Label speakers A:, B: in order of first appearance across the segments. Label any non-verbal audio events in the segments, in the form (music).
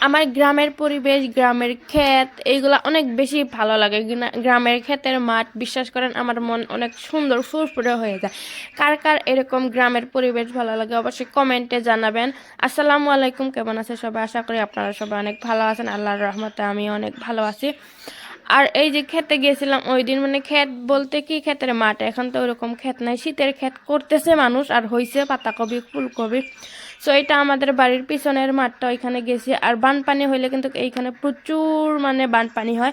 A: আমার গ্রামের পরিবেশ, গ্রামের ক্ষেত, এইগুলা অনেক বেশি ভালো লাগে। গ্রা- গ্রামের ক্ষেতের মাঠ, বিশ্বাস করেন, আমার মন অনেক সুন্দর, ফুরফুরে হয়ে যায়। কার কার এরকম গ্রামের পরিবেশ ভালো লাগে অবশ্যই কমেন্টে জানাবেন। আসসালামু আলাইকুম, কেমন আছে সবাই? আশা করি আপনারা সবাই অনেক ভালো আছেন। আল্লাহর রহমতে আমি অনেক ভালো আছি। আর এই যে খেতে গিয়েছিলাম, ওই দিন মানে ক্ষেত বলতে কি, ক্ষেতের মাঠ। এখন তো ওরকম ক্ষেত নাই। শীতের ক্ষেত করতেছে মানুষ, আর হয়েছে পাতাকপি, ফুলকপি। সো এটা আমাদের বাড়ির পিছনের মাঠটা, ওইখানে গেছি। আর বানপানি হইলে কিন্তু এইখানে প্রচুর মানে বানপানি হয়।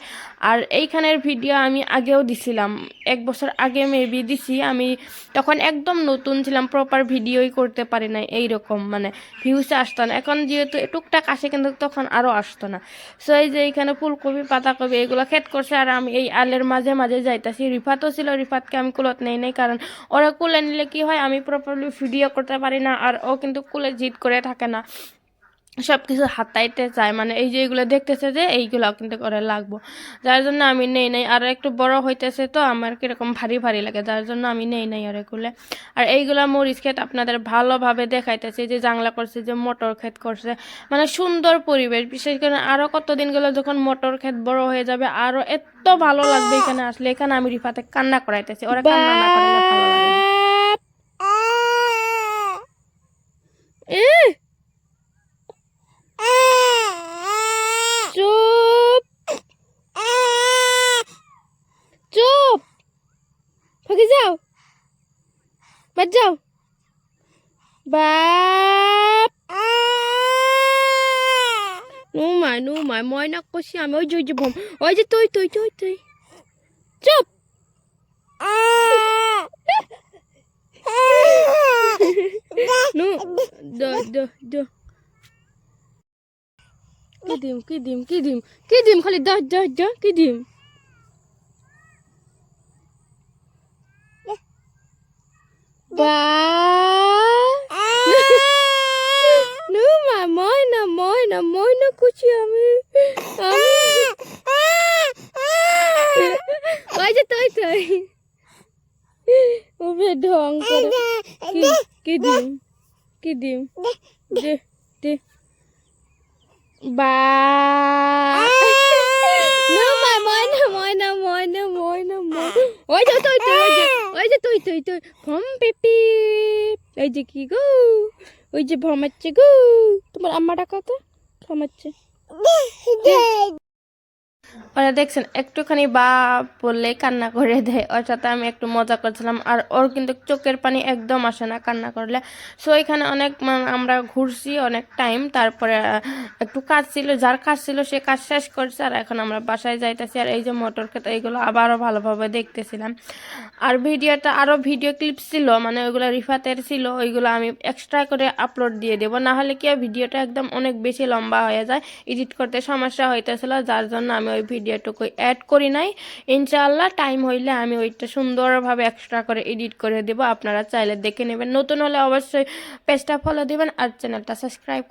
A: আর এইখানের ভিডিও আমি আগেও দিছিলাম। এক বছর আগে মেবি দিছি। আমি তখন একদম নতুন ছিলাম প্রপার ভিডিওই করতে পারি নাই এইরকম মানে ভিউসে আসতো না। এখন যেহেতু টুকটাক আসে কিন্তু তখন আরও আসতো না। সো এই যে এইখানে ফুলকপি পাতাকপি এগুলো খেত করছে। আর আমি এই আলের মাঝে মাঝে যাইতাছি। রিফাতও ছিল, রিফাতকে আমি কুলত নেই নাই। কারণ ওরা কুলে নিলে কি হয়, আমি প্রপারলি ভিডিও করতে পারি না। আর ও কিন্তু কুলে জিদ করে থাকে না। সব কিছু হাতাইতে চায়। মানে এই যে এগুলো দেখতেছে যে এইগুলো কিন্তু করে লাগবো। যার জন্য আমি নেই নাই। আর একটু বড় হইতেছে তো আমার কীরকম ভারী ভারী লাগে। যার জন্য আমি নেই নাই আর এগুলো। আর এইগুলা মরিচ ক্ষেত আপনাদের ভালোভাবে দেখাইতেছে যে জাংলা করছে, যে মোটর ক্ষেত করছে। মানে সুন্দর পরিবেশ। বিশেষ করে আরও কতদিন গেলে যখন মোটর ক্ষেত বড় হয়ে যাবে আরও এত ভালো লাগবে এখানে আসলে। এখানে আমি রিফাতে কান্না করাইতেছি। ওরা কান্না না করলে ভালো লাগে না। এ চুপ চুপ ফাঁকি যাও বাদ যাও বাপ। নুমাই নুমাই, ময়না কষি আমি, ওই যে ওই যে ভম ওই যে তুই তুই তুই তুই। চুপ। নু, দ দ দ। কি দিম কি দিম কি দিম কি দিম? খালি দ দ দ, কি দিম? বা (laughs) নু মা ময়না ময়না ময়না কুচি আমি আমি ওই যে তুই তুই। ওবে ঢং করে। কি কি দিম? কি দিম? দে দে। বা না মা ময়না ময়না ময়না ময়না ময়না ওই যে তুই তুই ওই যে ওই যে তুই তুই তুই। ভম পেপি এই যে কি গো? ওই যে ভমাচ্ছে গো। তোমার আম্মা ডাকা তো ভমাচ্ছে ওরা দেখছেন, একটুখানি বা বললে কান্না করে দেয়। সাথে আমি একটু মজা করছিলাম, আর ওর কিন্তু চোখের পানি একদম আসে না কান্না করলে। সো এখানে অনেক আমরা ঘুরছি অনেক টাইম তারপরে একটু কাজ ছিল, যার কাজ ছিল সে কাজ শেষ করছে, আর এখন আমরা বাসায় যাইতেছি। আর এই যে মোটর ক্ষেত এইগুলো আবারও ভালোভাবে দেখতেছিলাম। আর ভিডিওটা আরও ভিডিও ক্লিপ ছিল মানে ওইগুলো রিফাতের ছিল, ওইগুলো আমি এক্সট্রা করে আপলোড দিয়ে দেবো। না হলে কি ভিডিওটা একদম অনেক বেশি লম্বা হয়ে যায় এডিট করতে সমস্যা হইতেছিল, যার জন্য আমি ওই ভিডিওটুকু অ্যাড করি নাই। ইনশাআল্লাহ টাইম হইলে আমি ওইটা সুন্দরভাবে এক্সট্রা করে এডিট করে দেবো। আপনারা চাইলে দেখে নেবেন। নতুন হলে অবশ্যই পেজটা ফলো দেবেন আর চ্যানেলটা সাবস্ক্রাইব